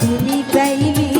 ধুলি পাইবি